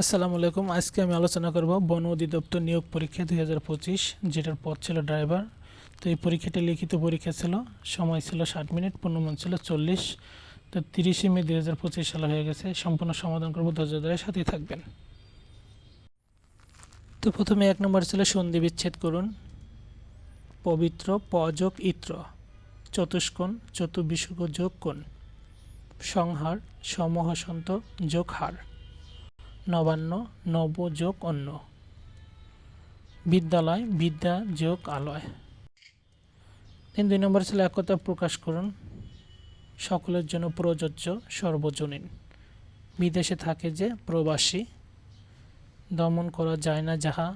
আসসালামু আলাইকুম। আজকে আমি আলোচনা করব বন অধিদপ্তর নিয়োগ পরীক্ষা দুই হাজার পঁচিশ, যেটার পদ ছিল ড্রাইভার। তো এই পরীক্ষাটি লিখিত পরীক্ষা ছিল। সময় ছিল ষাট মিনিট পূর্ণমান ছিল চল্লিশ। তো তিরিশে মে দুই হাজার পঁচিশ সালে হয়ে গেছে। সম্পূর্ণ সমাধান করব ধৈর্য ধরে। সাথেই থাকবেন। তো প্রথমে এক নম্বর ছিল সন্ধি বিচ্ছেদ করুন। পবিত্র পযোগ ইত্র, চতুষ্কোণ চতুর্বিশুক যোগ কোণ সংহার, সমহসন্ত যোগ হার নবান্ন নব যোগ অন্য বিদ্যালয়, বিদ্যা, যোগ, আলয়। তিন দুই নম্বর ছিল একতা প্রকাশ করুন। সকলের জন্য প্রযোজ্য, সর্বজনীন। বিদেশে থাকে যে প্রবাসী, দমন করা যায় না যাহা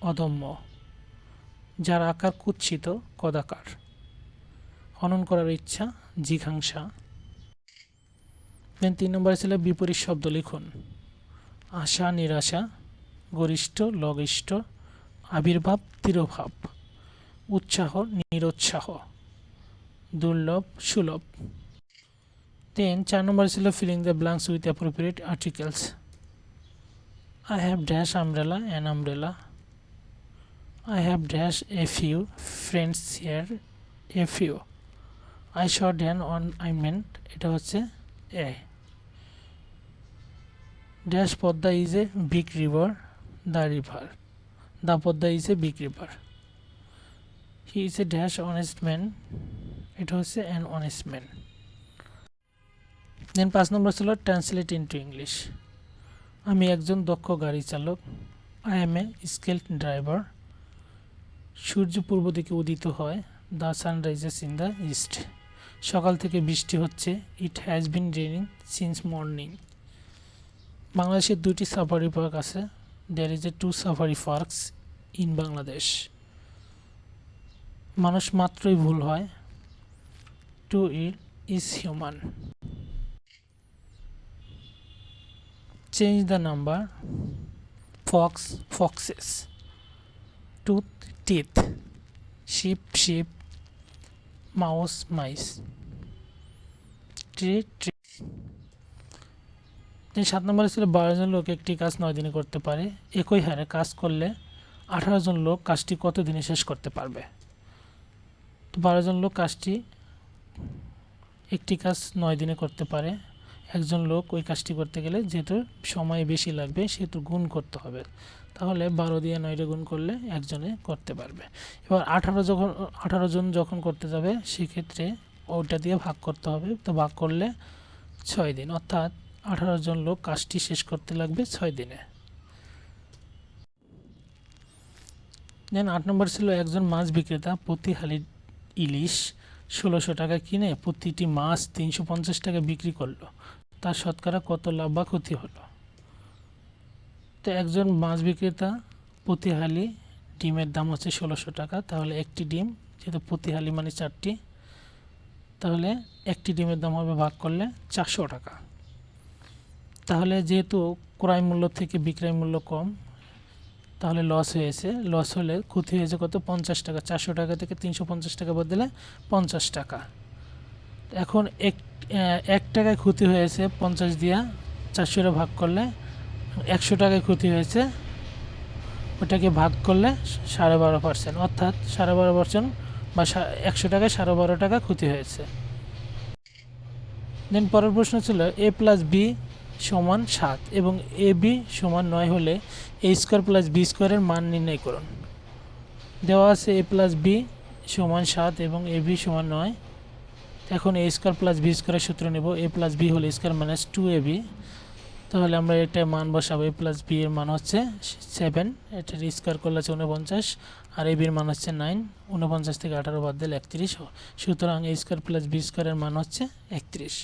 অদম্য। যার আকার কুৎসিত কদাকার। হনন করার ইচ্ছা, জিঘাংসা। তিন নম্বরে ছিল বিপরীত শব্দ লিখুন। আশা, নিরাশা, গরিষ্ঠ, লঘিষ্ঠ, আবির্ভাব, তিরোভাব, উৎসাহ, নিরুৎসাহ, দুর্লভ, সুলভ। দেন চার নম্বর ছিল filling the blanks with appropriate articles I have dash umbrella an umbrella I have dash a few friends here a few I শ ড্যান অন আই মেন্ট এটা হচ্ছে a dash Padma is a big river the river the Padma is a big river he is a dash honest man এটা হচ্ছে an honest man দেন পাঁচ নম্বর ছিল translate into English আমি একজন দক্ষ গাড়ি চালক। I am a skilled driver সূর্য পূর্ব দিকে উদিত হয়। The sun rises in the east সকাল থেকে বৃষ্টি হচ্ছে। It has been raining since morning বাংলাদেশের দুটি সাফারি পার্ক আছে। There is a two safari parks in Bangladesh মানুষ মাত্রই ভুল হয়। To it is human change the number fox foxes tooth teeth sheep sheep mouse mice tree tree তিন সাত নম্বরে ছিল বারো জন লোক একটি কাজ নয় দিনে করতে পারে, একই হারে কাজ করলে আঠারো জন লোক কাজটি কত দিনে শেষ করতে পারবে? তো বারো জন লোক কাজটি একটি কাজ নয় দিনে করতে পারে, একজন লোক ওই কাজটি করতে গেলে যেহেতু সময় বেশি লাগবে সেহেতু গুণ করতে হবে। তাহলে বারো দিয়ে নয়টা গুণ করলে একজনে করতে পারবে। এবার আঠারো যখন, আঠারো জন যখন করতে যাবে, সেক্ষেত্রে ওইটা দিয়ে ভাগ করতে হবে। তো ভাগ করলে ছয় দিন, অর্থাৎ আঠারো জন লোক কাজটি শেষ করতে লাগবে ছয় দিনে। দেন আট নম্বর ছিল একজন মাছ বিক্রেতা, প্রতি হালি ইলিশ ষোলোশো টাকা কিনে প্রতিটি মাছ তিনশো পঞ্চাশ টাকা বিক্রি করল। তার শতকরা কত লাভ বা ক্ষতি হলো? তো একজন মাছ বিক্রেতা প্রতি হালি ডিমের দাম হচ্ছে ষোলোশো টাকা, তাহলে একটি ডিম, যেহেতু প্রতি হালি মানে চারটি, তাহলে একটি ডিমের দাম হবে ভাগ করলে চারশো টাকা। তাহলে যেহেতু ক্রয় মূল্য থেকে বিক্রয় মূল্য কম, তাহলে লস হয়েছে লস হলে ক্ষতি হয়েছে কত? পঞ্চাশ টাকা। চারশো টাকা থেকে তিনশো পঞ্চাশ টাকা বদলে পঞ্চাশ টাকা। এখন এক এক টাকায় ক্ষতি হয়েছে পঞ্চাশ দিয়া চারশোটা ভাগ করলে একশো টাকায় ক্ষতি হয়েছে, ওটাকে ভাগ করলে সাড়ে বারো পার্সেন্ট অর্থাৎ সাড়ে বারো পার্সেন্ট বা একশো টাকায় সাড়ে বারো টাকা ক্ষতি হয়েছে। দেন পরের প্রশ্ন ছিল এ প্লাস বি সমান সাত এবং এ বি সমান নয় হলে এ স্কোয়ার প্লাস বি স্কোয়ারের মান নির্ণয় করুন। দেওয়া আছে এ প্লাস বি সমান সাত এবং এ বি সমান নয়। এখন এ স্কোয়ার প্লাস বি স্কোয়ারের সূত্র নেব। এ প্লাস বি হলে square minus two A B. তাহলে আমরা একটা মান বসাবো। এ প্লাস বি এর মান হচ্ছে সেভেন। এটার স্কোয়ার করলে হচ্ছে উনপঞ্চাশ আর এ বির মান হচ্ছে নাইন। উনপঞ্চাশ থেকে আঠারো বাদ দিলে একত্রিশ। সুতরাং এ স্কোয়ার প্লাস বি স্কোয়ারের মান হচ্ছে একত্রিশ।